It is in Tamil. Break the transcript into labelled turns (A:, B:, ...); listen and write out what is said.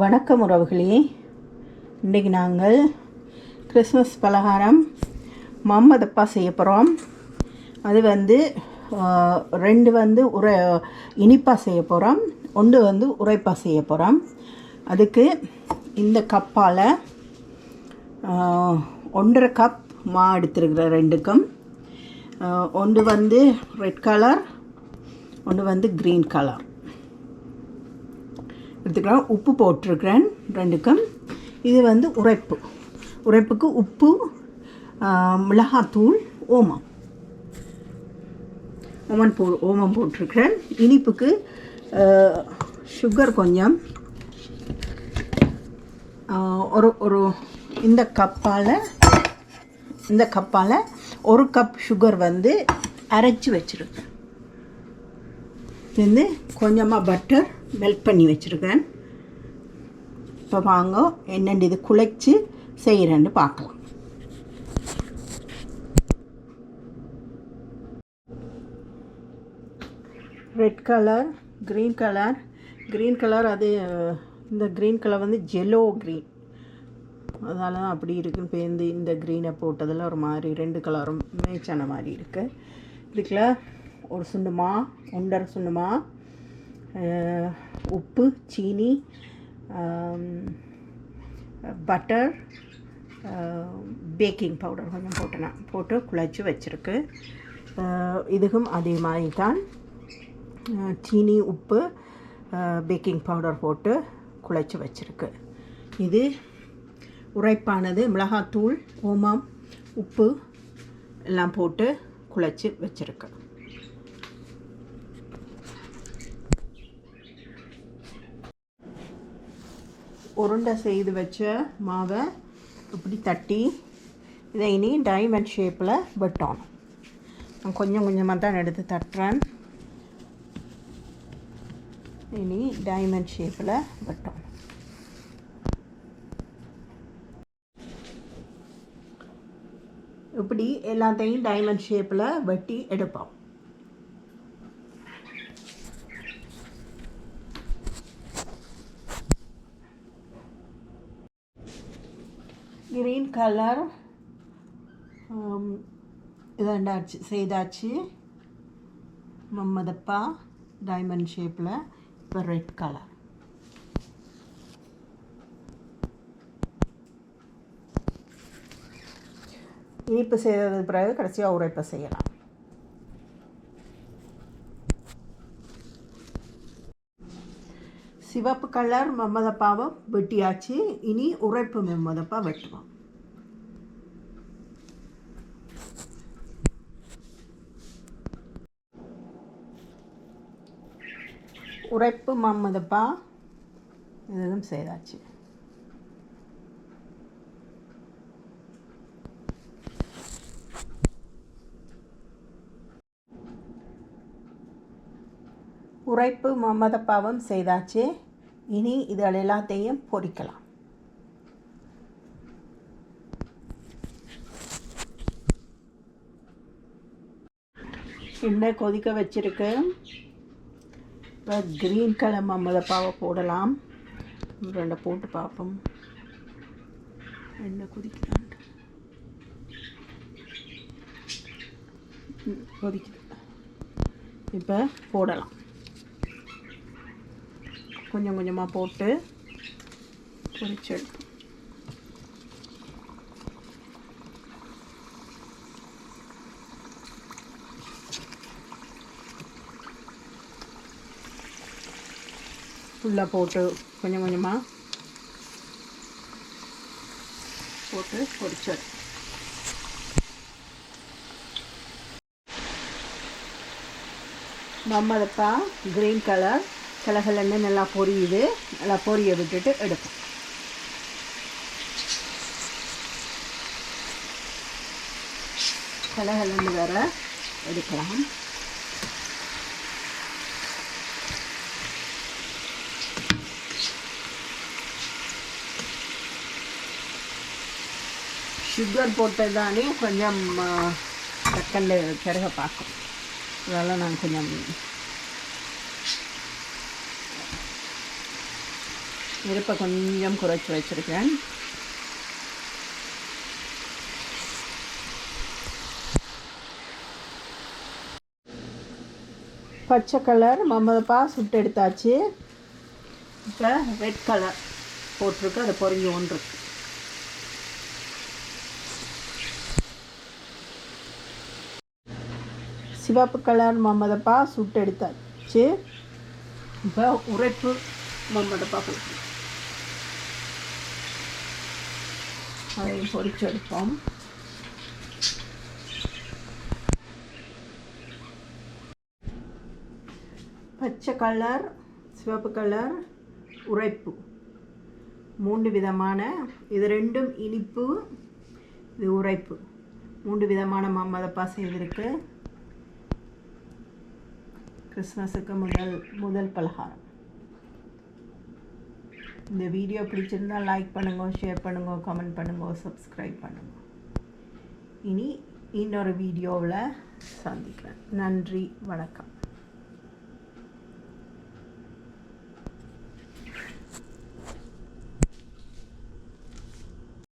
A: வணக்கம் உறவுகளே. இன்றைக்கி நாங்கள் கிறிஸ்மஸ் பலகாரம் மம்மதப்பா செய்ய போகிறோம் அது வந்து ரெண்டு வந்து உரை இனிப்பாக செய்ய போகிறோம் ஒன்று வந்து உரைப்பாக செய்ய போகிறோம் அதுக்கு இந்த கப்பால் ஒன்றரை கப் மா எடுத்துருக்குற ரெண்டுக்கும் ஒன்று வந்து ரெட் கலர் ஒன்று வந்து க்ரீன் கலர். எடுத்துக்கலாம். உப்பு போட்டிருக்கிறேன். ரெண்டுக்கும். இது வந்து உரைப்பு. உரைப்புக்கு உப்பு மிளகாத்தூள் ஓமம். ஓமன் போ ஓமம் போட்டிருக்கிறேன். இனிப்புக்கு சுகர் கொஞ்சம். ஒரு ஒரு இந்த கப்பால் இந்த கப்பால் ஒரு கப் சுகர் வந்து அரைச்சி வச்சுருக்கேன். வந்து கொஞ்சமாக பட்டர் மெல்ட் பண்ணி வச்சுருக்கேன். இப்போ வாங்க என்னென்னு இது குழைச்சி செய்கிறேன்னு பார்க்கலாம். Red colour green colour green colour அது இந்த க்ரீன் கலர் வந்து ஜெல்லோ க்ரீன் அதனால தான் அப்படி இருக்குன்னு இப்போ இந்த இந்த க்ரீனை போட்டதில் ஒரு மாதிரி ரெண்டு கலரும் மேட்சான மாதிரி இருக்குது இதுக்குள்ள ஒரு சுண்டுமா ஒன்றரை சுண்டுமா உப்பு சீனி பட்டர் பேக்கிங் பவுடர் கொஞ்சம் போட்டேன் போட்டு குழச்சி வச்சுருக்கு. இதுக்கும் அதே மாதிரி தான் சீனி உப்பு பேக்கிங் பவுடர் போட்டு குழச்சி வச்சுருக்கு. இது உரைப்பானது மிளகாத்தூள் ஓமம் உப்பு எல்லாம் போட்டு குழச்சி வச்சுருக்கு. உருண்டை செய்து வச்ச மாவை இப்படி தட்டி இதை இனி டைமண்ட் ஷேப்பில் வெட்டணும். நான் கொஞ்சம் கொஞ்சமாக தான் எடுத்து தட்டுறேன். இனி டைமண்ட் ஷேப்பில் வெட்டணும். இப்படி எல்லாத்தையும் டைமண்ட் ஷேப்பில் வெட்டி எடுப்போம். கிரீன் கலர் இதாண்டாச்சு செய்தாச்சு மம்மதப்பா டைமண்ட் ஷேப்பில் இப்போ ரெட் கலர் இனிப்பு செய்தது பிறகு கடைசியாக உரைப்பை செய்யலாம் சிவப்பு கலர் மம்மதப்பாவை வெட்டியாச்சு. இனி உரைப்பு மம்மதப்பா வெட்டுவோம். உரைப்பு மம்மதப்பா. இதுவும் செய்தாச்சு. உரைப்பு மம்மதப்பாவும் செய்தாச்சு. இனி இதில் எல்லாத்தையும் பொரிக்கலாம் எண்ணெய் கொதிக்க வச்சிருக்கு. இப்போ க்ரீன் கலர் மம்மதப்பாவை போடலாம். ரெண்டை போட்டு பார்ப்போம். எண்ணெய் கொதிக்கிறான் கொதிக்குது. இப்போ போடலாம். கொஞ்சம் கொஞ்சமாக போட்டு பொரிச்சு எடுப்போம் ஃபுல்லாக போட்டு கொஞ்சம் கொஞ்சமாக போட்டு பொரிச்சது எடுப்போம் மம்மதப்பா க்ரீன் கலர் கலகலன்னு நல்லா பொரியுது நல்லா பொரிய விட்டுட்டு எடுப்போம். கலகலன்னு வேற எடுக்கலாம். சுகர் போட்டதானே கொஞ்சம் டக்கல்ல கருக பார்க்கும் அதெல்லாம் நான் கொஞ்சம் நெருப்பை கொஞ்சம் குறைச்சி வச்சுருக்கேன். பச்சை கலர் மம்மதப்பா சுட்டு எடுத்தாச்சு. இப்போ ரெட் கலர் போட்டிருக்கு அதை பொறிஞ்சு ஒன்று சிவப்பு கலர் மம்மதப்பா சுட்டு எடுத்தாச்சு. இப்போ உரைப்பு மம்மதப்பா போட்டு அதை பொறிச்செடுப்போம் பச்சை கலர் சிவப்பு கலர் உரைப்பு மூன்று விதமான இது ரெண்டும் இனிப்பு இது உரைப்பு மூன்று விதமான மாமதப்பா செய்திருக்கு கிறிஸ்மஸுக்கு முதல் முதல் பலகாரம். இந்த வீடியோ பிடிச்சிருந்தா லைக் பண்ணுங்க ஷேர் பண்ணுங்க கமெண்ட் பண்ணுங்க சப்ஸ்கிரைப் பண்ணுங்க. இனி இன்னொரு வீடியோவில் சந்திக்கிறேன். நன்றி வணக்கம்.